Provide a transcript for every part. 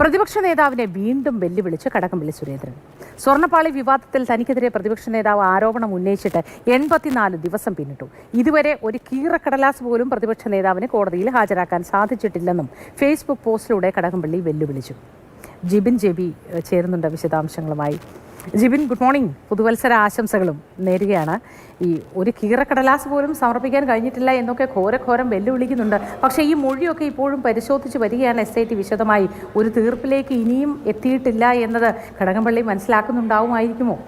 പ്രതിപക്ഷ നേതാവിനെ വീണ്ടും വെല്ലുവിളിച്ച് കടകംപള്ളി സുരേന്ദ്രൻ. സ്വർണപ്പാളി വിവാദത്തിൽ തനിക്കെതിരെ പ്രതിപക്ഷ നേതാവ് ആരോപണം ഉന്നയിച്ചിട്ട് എൺപത്തിനാല് ദിവസം പിന്നിട്ടു. ഇതുവരെ ഒരു കീറക്കടലാസ് പോലും പ്രതിപക്ഷ നേതാവിന് കോടതിയിൽ ഹാജരാക്കാൻ സാധിച്ചിട്ടില്ലെന്നും ഫേസ്ബുക്ക് പോസ്റ്റിലൂടെ കടകംപള്ളി വെല്ലുവിളിച്ചു. ജിബിൻ ജെബി ചേരുന്നുണ്ട് വിശദാംശങ്ങളുമായി. Jibin good morning. പുതുവത്സര ആശംസകളും നേരുകയാണ്. ഈ ഒരു കീറക്കടലാസ് പോലും സമർപ്പിക്കാൻ കഴിഞ്ഞിട്ടില്ല എന്നൊക്കെ ഘോരഘോരം വെല്ലുവിളിക്കുന്നുണ്ട്. പക്ഷേ ഈ മൊഴിയൊക്കെ ഇപ്പോഴും പരിശോധിച്ച് വരികയാണ് എസ് ഐ ടി വിശദമായി. ഒരു തീർപ്പിലേക്ക് ഇനിയും എത്തിയിട്ടില്ല എന്നത് കടകംപള്ളി മനസ്സിലാക്കുന്നുണ്ടാവുമായിരിക്കുമോ?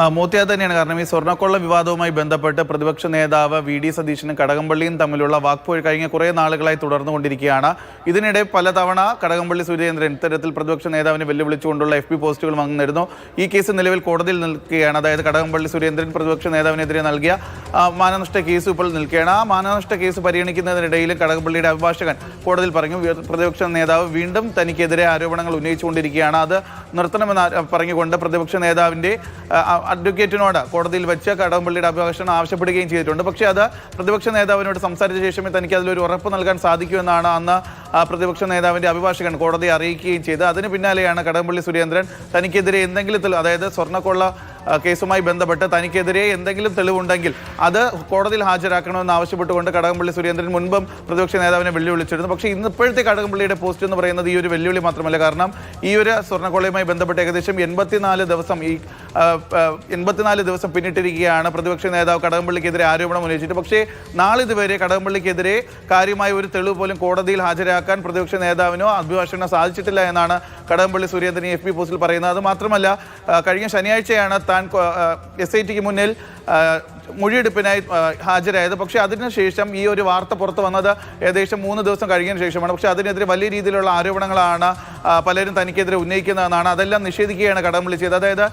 ആ, മോത്തി തന്നെയാണ് കാരണം ഈ സ്വർണക്കൊള്ള വിവാദവുമായി ബന്ധപ്പെട്ട് പ്രതിപക്ഷ നേതാവ് വി ഡി സതീശനും കടകംപള്ളിയും തമ്മിലുള്ള വാക്പോര് കഴിഞ്ഞ കുറേ നാളുകളായി തുടർന്നുകൊണ്ടിരിക്കുകയാണ്. ഇതിനിടെ പലതവണ കടകംപള്ളി സുരേന്ദ്രൻ ഇത്തരത്തിൽ പ്രതിപക്ഷ നേതാവിനെ വെല്ലുവിളിച്ചുകൊണ്ടുള്ള എഫ് പി പോസ്റ്റുകൾ വന്നിരുന്നു. ഈ കേസ് നിലവിൽ കോടതിയിൽ നിൽക്കുകയാണ്. അതായത് കടകംപള്ളി സുരേന്ദ്രൻ പ്രതിപക്ഷ നേതാവിനെതിരെ നൽകിയ മാനനഷ്ട കേസ് ഇപ്പോൾ നിൽക്കുകയാണ്. ആ മാനനഷ്ട കേസ് പരിഗണിക്കുന്നതിനിടയിൽ കടകംപള്ളിയുടെ അഭിഭാഷകൻ കോടതിയിൽ പറഞ്ഞു പ്രതിപക്ഷ നേതാവ് വീണ്ടും തനിക്കെതിരെ ആരോപണങ്ങൾ ഉന്നയിച്ചുകൊണ്ടിരിക്കുകയാണ്. അത് നിർത്തണമെന്ന് പറഞ്ഞുകൊണ്ട് പ്രതിപക്ഷ നേതാവിന്റെ അഡ്വക്കേറ്റിനോട് കോടതിയിൽ വെച്ച് കടകംപള്ളിയുടെ അഭിഭാഷണം ആവശ്യപ്പെടുകയും ചെയ്തിട്ടുണ്ട്. പക്ഷേ അത് പ്രതിപക്ഷ നേതാവിനോട് സംസാരിച്ച ശേഷമേ തനിക്ക് അതിലൊരു ഉറപ്പ് നൽകാൻ സാധിക്കുമെന്നാണ് അന്ന് പ്രതിപക്ഷ നേതാവിന്റെ അഭിഭാഷകൻ കോടതിയെ അറിയിക്കുകയും ചെയ്ത് അതിന് പിന്നാലെയാണ് കടകംപള്ളി സുരേന്ദ്രൻ തനിക്കെതിരെ എന്തെങ്കിലും അതായത് സ്വർണക്കൊള്ള കേസുമായി ബന്ധപ്പെട്ട് തനിക്കെതിരെ എന്തെങ്കിലും തെളിവുണ്ടെങ്കിൽ അത് കോടതിയിൽ ഹാജരാക്കണമെന്ന് ആവശ്യപ്പെട്ടുകൊണ്ട് കടകംപള്ളി സുരേന്ദ്രൻ മുൻപും പ്രതിപക്ഷ നേതാവിനെ വെല്ലുവിളിച്ചിരുന്നു. പക്ഷേ ഇന്ന് ഇപ്പോഴത്തെ കടകംപള്ളിയുടെ പോസ്റ്റ് എന്ന് പറയുന്നത് ഈ ഒരു വെല്ലുവിളി മാത്രമല്ല. കാരണം ഈ ഒരു സ്വർണക്കൊള്ളയുമായി ബന്ധപ്പെട്ട് ഏകദേശം എൺപത്തിനാല് ദിവസം ഈ എൺപത്തിനാല് ദിവസം പിന്നിട്ടിരിക്കുകയാണ് പ്രതിപക്ഷ നേതാവ് കടകംപള്ളിക്കെതിരെ ആരോപണം ഉന്നയിച്ചിട്ട്. പക്ഷേ നാളിതുവരെ കടകംപള്ളിക്കെതിരെ കാര്യമായ ഒരു തെളിവ് പോലും കോടതിയിൽ ഹാജരാക്കാൻ പ്രതിപക്ഷ നേതാവിനോ അഭിഭാഷകനോ സാധിച്ചിട്ടില്ല എന്നാണ് കടകംപള്ളി സുരേന്ദ്രൻ എഫ് പി പോസ്റ്റിൽ പറയുന്നത്. അത് മാത്രമല്ല കഴിഞ്ഞ ശനിയാഴ്ചയാണ് താൻ എസ് ഐ ടിക്ക് മുന്നിൽ മൊഴിയെടുപ്പിനായി ഹാജരായത്. പക്ഷേ അതിനുശേഷം ഈ ഒരു വാർത്ത പുറത്തു വന്നത് ഏകദേശം മൂന്ന് ദിവസം കഴിഞ്ഞതിന് ശേഷമാണ്. പക്ഷേ അതിനെതിരെ വലിയ രീതിയിലുള്ള ആരോപണങ്ങളാണ് പലരും തനിക്കെതിരെ ഉന്നയിക്കുന്നതെന്നാണ്. അതെല്ലാം നിഷേധിക്കുകയാണ് കടകംപള്ളി ചെയ്തത്. അതായത്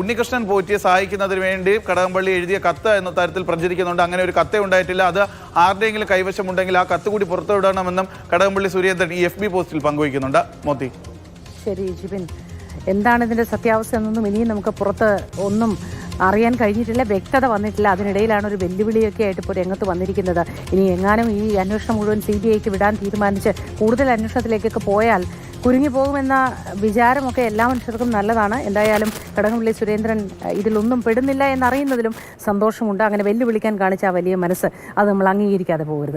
ഉണ്ണികൃഷ്ണൻ പോറ്റിയെ സഹായിക്കുന്നതിന് വേണ്ടി കടകംപള്ളി എഴുതിയ കത്ത് എന്ന തരത്തിൽ പ്രചരിക്കുന്നുണ്ട്. അങ്ങനെ ഒരു കത്തേ ഉണ്ടായിട്ടില്ല. അത് ആരുടെയെങ്കിലും കൈവശമുണ്ടെങ്കിൽ ആ കത്ത് കൂടി പുറത്തുവിടണമെന്നും കടകംപള്ളി സുരേന്ദ്രൻ ഈ എഫ് ബി പോസ്റ്റിൽ പങ്കുവയ്ക്കുന്നുണ്ട്. മോത്തി. ശരി ജിബിൻ. എന്താണ് ഇതിന്റെ സത്യാവസ്ഥ എന്നൊന്നും ഇനിയും നമുക്ക് പുറത്ത് ഒന്നും അറിയാൻ കഴിഞ്ഞിട്ടില്ല വ്യക്തത വന്നിട്ടില്ല. അതിനിടയിലാണ് ഒരു വെല്ലുവിളിയൊക്കെ ആയിട്ട് ഇപ്പോൾ രംഗത്ത് വന്നിരിക്കുന്നത്. ഇനി എങ്ങാനും ഈ അന്വേഷണം മുഴുവൻ സി ബി ഐക്ക് വിടാൻ തീരുമാനിച്ച് കൂടുതൽ അന്വേഷണത്തിലേക്കൊക്കെ പോയാൽ കുരുങ്ങി പോകുമെന്ന വിചാരമൊക്കെ എല്ലാ മനുഷ്യർക്കും നല്ലതാണ്. എന്തായാലും കടകംപള്ളി സുരേന്ദ്രൻ ഇതിലൊന്നും പെടുന്നില്ല എന്നറിയുന്നതിലും സന്തോഷമുണ്ട്. അങ്ങനെ വെല്ലുവിളിക്കാൻ കാണിച്ച ആ വലിയ മനസ്സ് അത് നമ്മൾ അംഗീകരിക്കാതെ പോകരുത്.